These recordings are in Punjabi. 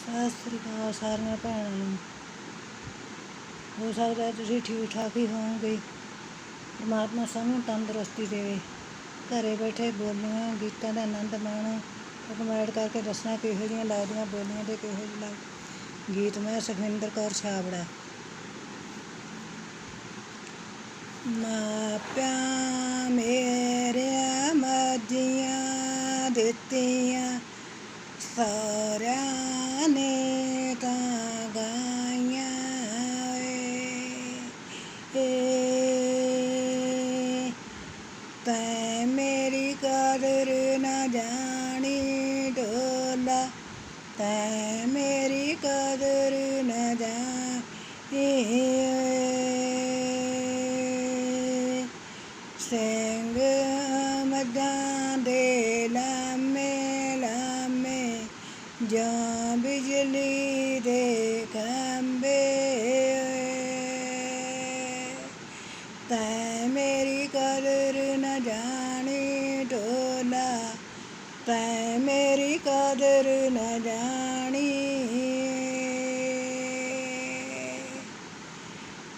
ਸਤਿ ਸ੍ਰੀ ਅਕਾਲ ਸਾਰੀਆਂ ਭੈਣਾਂ ਨੂੰ ਹੋ ਸਕਦਾ ਹੈ ਤੁਸੀਂ ਠੀਕ ਠਾਕ ਹੀ ਹੋਵੋਗੇ ਪਰਮਾਤਮਾ ਸਭ ਨੂੰ ਤੰਦਰੁਸਤੀ ਦੇਵੇ ਘਰੇ ਬੈਠੇ ਬੋਲੀਆਂ ਗੀਤਾਂ ਦਾ ਆਨੰਦ ਮਾਣੋ ਤੇ ਕਮੈਂਟ ਕਰਕੇ ਦੱਸਣਾ ਕਿਹੋ ਜਿਹੀਆਂ ਲੱਗਦੀਆਂ ਬੋਲੀਆਂ ਤੇ ਕਿਹੋ ਜਿਹੇ ਲੱਗ ਗੀਤ ਮੈਂ ਸੁਖਵਿੰਦਰ ਕੌਰ ਛਾਬੜਾ ਮਾਪਿਆਂ ਮੇਰਿਆਂ ਮੱਝੀਆਂ ਦਿੱਤੀਆਂ ਸਾਰਿਆਂ ਨੇ ਤਾਂ ਗਾਈਆਂ ਏ ਏ ਮੇਰੀ ਕਦਰ ਨਾ ਜਾਣੀ ਢੋਲਾ ਤੈਂ ਮੇਰੀ ਕਦਰ ਨਾ ਜਾਣੀ ਏ। ਸਿੰਘ ਮੱਦਾਂ ਦੇ ਜਾਂ ਬਿਜਲੀ ਦੇ ਖੰਭੇ ਤੈਂ ਮੇਰੀ ਕਦਰ ਨਾ ਜਾਣੀ ਢੋਲਾ। ਤੈਂ ਮੇਰੀ ਕਦਰ ਨਾ ਜਾਣੀ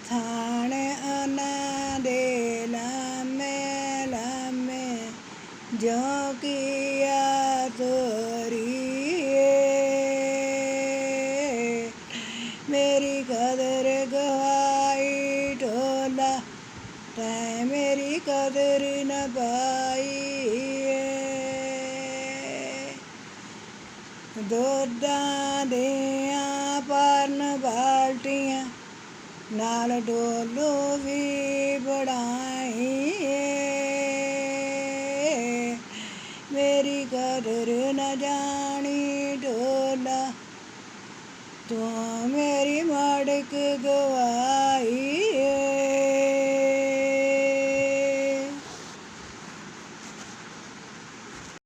ਥਾਣ ਅਨਾ ਦੇ ਲਾਮੇ ਲਾਮੇ ਜੋ ਕੀਆ ਤੈਂ ਮੇਰੀ ਕਦਰ ਨ ਪਾਈਏ। ਦੋਦਾਂ ਦੀਆਂ ਪਰਨ ਬਾਲਟੀਆਂ ਨਾਲ ਡੋਲੋ ਵੀ ਬੜਾਈਏ ਮੇਰੀ ਕਦਰ ਨ ਜਾਣੀ ਢੋਲਾ ਤੂੰ ਮੇਰੀ ਮੜਕ ਗਵਾ